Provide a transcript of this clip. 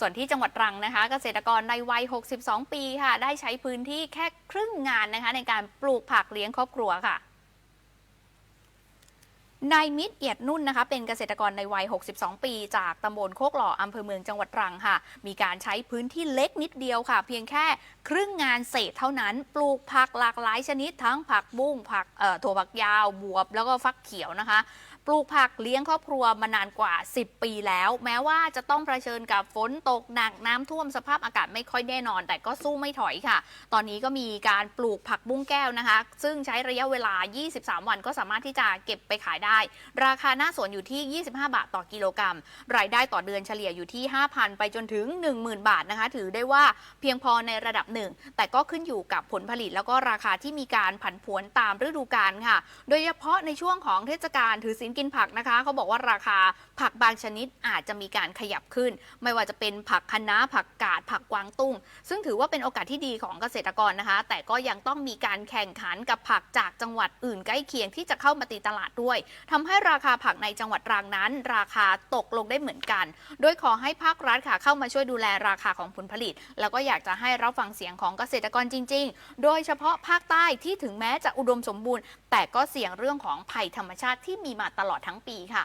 ส่วนที่จังหวัดตรังนะคะ เกษตรกรในวัย 62 ปีค่ะ ได้ใช้พื้นที่แค่ครึ่งงานนะคะ ในการปลูกผักเลี้ยงครอบครัวค่ะนายมิตรเอียดนุ่นนะคะเป็นเกษตรกรในวัย 62 ปี จากตำบลโคกหล่ออำเภอเมืองจังหวัดตรังค่ะ มีการใช้พื้นที่เล็กนิดเดียวค่ะ เพียงแค่ครึ่งงานเศษเท่านั้น ปลูกผักหลากหลายชนิดทั้งผักบุ้งผักถั่วฝักยาว บวบ แล้วก็ฟักเขียวนะคะ ปลูกผักเลี้ยงครอบครัวมานานกว่า 10 ปีแล้ว แม้ว่าจะต้องเผชิญกับฝนตกหนักน้ำท่วมสภาพอากาศไม่ค่อยแน่นอน แต่ก็สู้ไม่ถอยค่ะ ตอนนี้ก็มีการปลูกผักบุ้งแก้วนะคะ ซึ่งใช้ระยะเวลา 23 วันก็สามารถที่จะเก็บไปขายได้ ราคาหน้าสวนอยู่ที่ 25 บาทต่อกิโลกรัม รายได้ต่อเดือนเฉลี่ยอยู่ที่ 5,000 ไปจนถึง 10,000 บาทนะคะ ถือได้ว่าเพียงพอในระดับหนึ่ง แต่ก็ขึ้นอยู่กับผลผลิตแล้วก็ราคาที่มีการผันผวนตามฤดูกาลค่ะ โดยเฉพาะในช่วงของเทศกาลถือศีลกินผักนะคะ เขาบอกว่าราคาผักบางชนิดอาจจะมีการขยับขึ้น ไม่ว่าจะเป็นผักคะน้าผักกาด ผักกวางตุ้ง ซึ่งถือว่าเป็นโอกาสที่ดีของเกษตรกรนะคะ แต่ก็ยังต้องมีการแข่งขันกับผักจากจังหวัดอื่นใกล้เคียงที่จะเข้ามาตีตลาดด้วยทำให้ราคาผักในจังหวัดตรังนั้น ราคาตกลงได้เหมือนกัน โดยขอให้ภาครัฐค่ะเข้ามาช่วยดูแลราคาของผลผลิต แล้วก็อยากจะให้รับฟังเสียงของเกษตรกรจริง ๆ โดยเฉพาะภาคใต้ที่ถึงแม้จะอุดมสมบูรณ์ แต่ก็เสี่ยงเรื่องของภัยธรรมชาติที่มีมาตลอดทั้งปีค่ะ